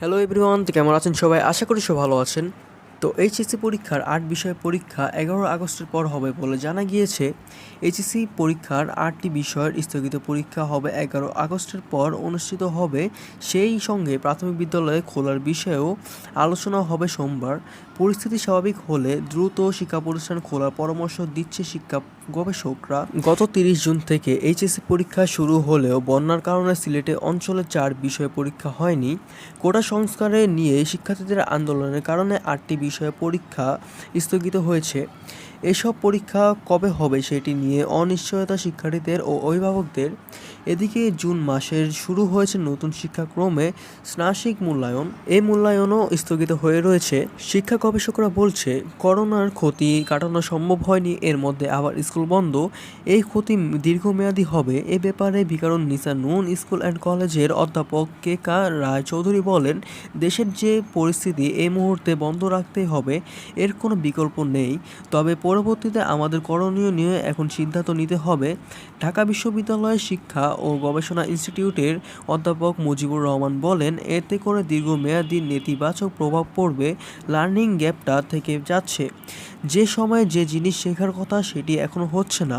Hello everyone কেমন আছেন সবাই? আশা করি সব ভালো আছেন। তো এইচএসসি পরীক্ষার আট বিষয় পরীক্ষা এগারো আগস্টের পর হবে বলে জানা গিয়েছে। এইচএসসি পরীক্ষার আটটি বিষয়ের স্থগিত পরীক্ষা হবে এগারো আগস্টের পর অনুষ্ঠিত হবে। সেই সঙ্গে প্রাথমিক বিদ্যালয়ে খোলার বিষয়েও আলোচনা হবে সোমবার। পরিস্থিতি স্বাভাবিক হলে দ্রুত শিক্ষা প্রতিষ্ঠান খোলার পরামর্শ দিচ্ছে শিক্ষা গবেষকরা। গত তিরিশ জুন থেকে এইচএসসি পরীক্ষা শুরু হলেও বন্যার কারণে সিলেটে অঞ্চলে চার বিষয়ে পরীক্ষা হয়নি। কোটা সংস্কারে নিয়ে শিক্ষার্থীদের আন্দোলনের কারণে আটটি বিষয়ে পরীক্ষা স্থগিত হয়েছে। এসব পরীক্ষা কবে হবে সেটি নিয়ে অনিশ্চয়তা শিক্ষার্থীদের ও অভিভাবকদের। এদিকে জুন মাসের শুরু হয়েছে নতুন শিক্ষাক্রমে স্নাসিক মূল্যায়ন। এই মূল্যায়নও স্থগিত হয়ে রয়েছে। শিক্ষা গবেষকরা বলছে, করোনার ক্ষতি কাটানো সম্ভব হয়নি, এর মধ্যে আবার স্কুল বন্ধ। এই ক্ষতি দীর্ঘমেয়াদী হবে। এ ব্যাপারে বিকারুন নিসা নুন স্কুল অ্যান্ড কলেজের অধ্যাপক কে কা রায় চৌধুরী বলেন, দেশের যে পরিস্থিতি এই মুহূর্তে বন্ধ রাখতে হবে, এর কোনো বিকল্প নেই। তবে পরবর্তীতে আমাদের করণীয় নিয়ে এখন সিদ্ধান্ত নিতে হবে। ঢাকা বিশ্ববিদ্যালয়ের শিক্ষা ও গবেষণা ইনস্টিটিউটের অধ্যাপক মুজিবুর রহমান বলেন, এতে করে দীর্ঘমেয়াদী নেতিবাচক প্রভাব পড়বে লার্নিং গ্যাপটা থেকে যাচ্ছে। যে সময়ে যে জিনিস শেখার কথা সেটি এখনও হচ্ছে না।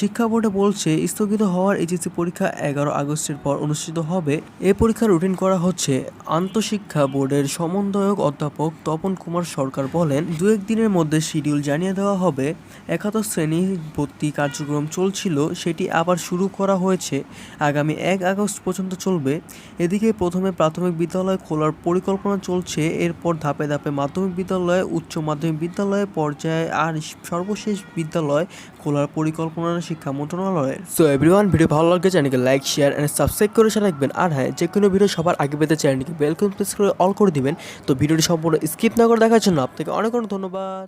শিক্ষা বোর্ডে বলছে, স্থগিত হওয়ার এইচএসসি পরীক্ষা এগারো আগস্টের পর অনুষ্ঠিত হবে। এ পরীক্ষা রুটিন করা হচ্ছে। আন্তঃশিক্ষা বোর্ডের সমন্বয়ক অধ্যাপক তপন কুমার সরকার বলেন দু এক দিনের মধ্যে শিডিউল জানিয়ে দেওয়া হবে। একাদশ শ্রেণি ভর্তি কার্যক্রম চলছিল, সেটি আবার শুরু করা হয়েছে। আগামী এক আগস্ট পর্যন্ত চলবে। এদিকে প্রথমে প্রাথমিক বিদ্যালয় খোলার পরিকল্পনা চলছে, এরপর ধাপে ধাপে মাধ্যমিক বিদ্যালয়, উচ্চ মাধ্যমিক বিদ্যালয় পর্যায়ে আর সর্বশেষ বিদ্যালয় খোলার পরিকল্পনা শিক্ষা মন্ত্রণালয়ের। সো এভরিওয়ান ভিডিও ভালো লাগলে চ্যানেলকে লাইক শেয়ার অ্যান্ড সাবস্ক্রাইব করে রাখবেন আর হ্যাঁ যে কোনো ভিডিও সবার আগে পেতে চ্যানেলকে বেলকন প্রেস করে অল করে দিবেন। তো ভিডিওটি সম্পূর্ণ স্কিপ না করে দেখার জন্য আপনাকে অনেক অনেক ধন্যবাদ।